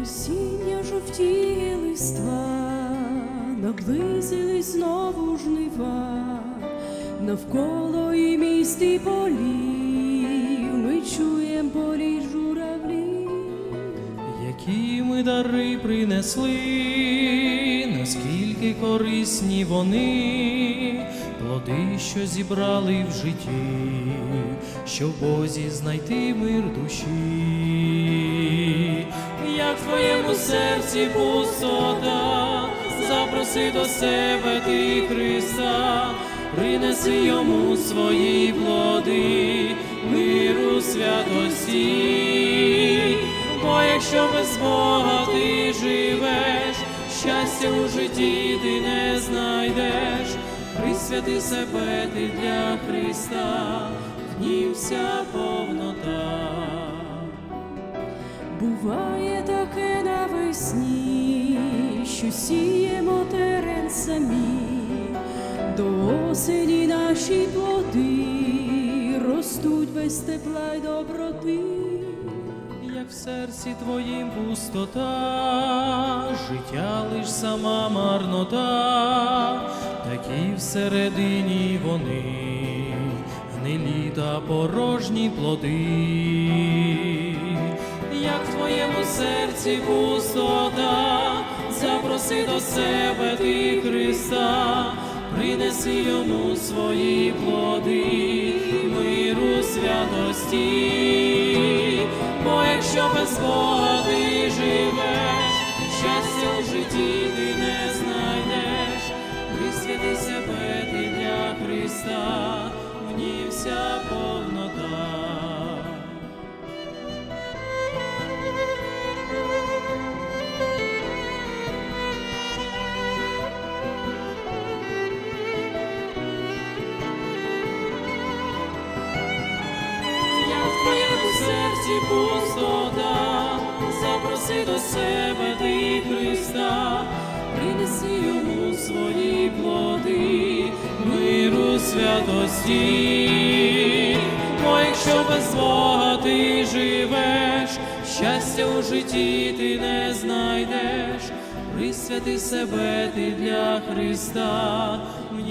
Осіння жовтіє листва, наблизились знову жнива, навколо і міст і полів, ми чуєм політ журавлів. Які ми дари принесли, наскільки корисні вони, плоди, що зібрали в житті, що Бозі знайти мир душі, як в твоєму серці пустота, запроси до себе ти Христа, принеси йому свої плоди, миру святості. Бо якщо без Бога ти живеш, щастя у житті ти не знайдеш, присвяти себе ти для Христа, в вся повнота. Буває таке навесні, що сіємо терен самі, до осені наші плоди ростуть без тепла й доброти. Як в серці твоїм пустота, життя лиш сама марнота, такі всередині вони, гнилі та порожні плоди, як в твоєму серці пустота, запроси до себе ти Христа, принеси йому свої плоди, миру святості. Бо якщо без Бога ти живеш, щастя у житті пустота, запроси до себе ти Христа, принеси йому свої плоди, миру святості. Бо якщо без Бога ти живеш, щастя у житті ти не знайдеш, присвяти себе ти для Христа, в